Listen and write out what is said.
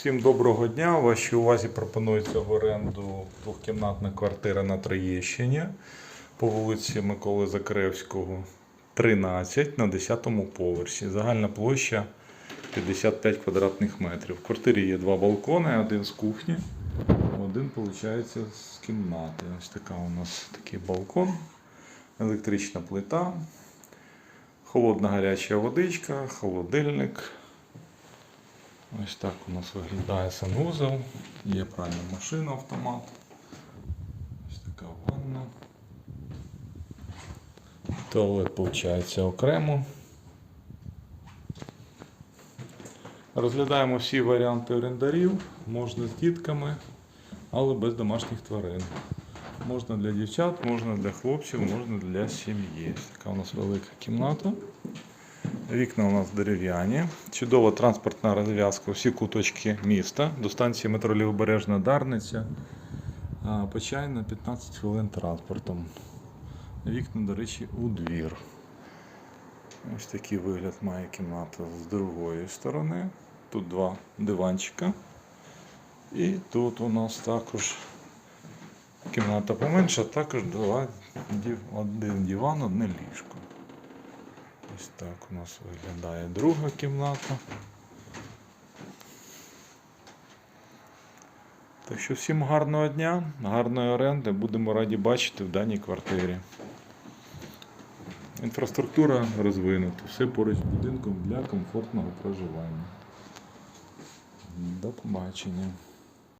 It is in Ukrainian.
Всім доброго дня. Вашій увазі пропонується в оренду двохкімнатна квартира на Троєщині по вулиці Миколи Закревського, 13 на 10-му поверсі. Загальна площа 55 квадратних метрів. В квартирі є два балкони, один з кухні, один, виходить, з кімнати. Ось така у нас такий балкон, електрична плита, холодна гаряча водичка, холодильник. Ось так у нас виглядає санвузол. Є пральна машина автомат. Ось така ванна. Туалет виходить окремо. Розглядаємо всі варіанти орендарів. Можна з дітками, але без домашніх тварин. Можна для дівчат, можна для хлопців, можна для сім'ї. Така у нас велика кімната. Вікна у нас дерев'яні. Чудова транспортна розв'язка. Всі куточки міста. До станції метро Лівобережна Дарниця. Почайна 15 хвилин транспортом. Вікна, до речі, у двір. Ось такий вигляд має кімната з другої сторони. Тут два диванчика. І тут у нас також кімната поменша, також два, один диван, одне ліжко. Ось так у нас виглядає друга кімната. Так що всім гарного дня, гарної оренди. Будемо раді бачити в даній квартирі. Інфраструктура розвинута, все поруч з будинком для комфортного проживання. До побачення.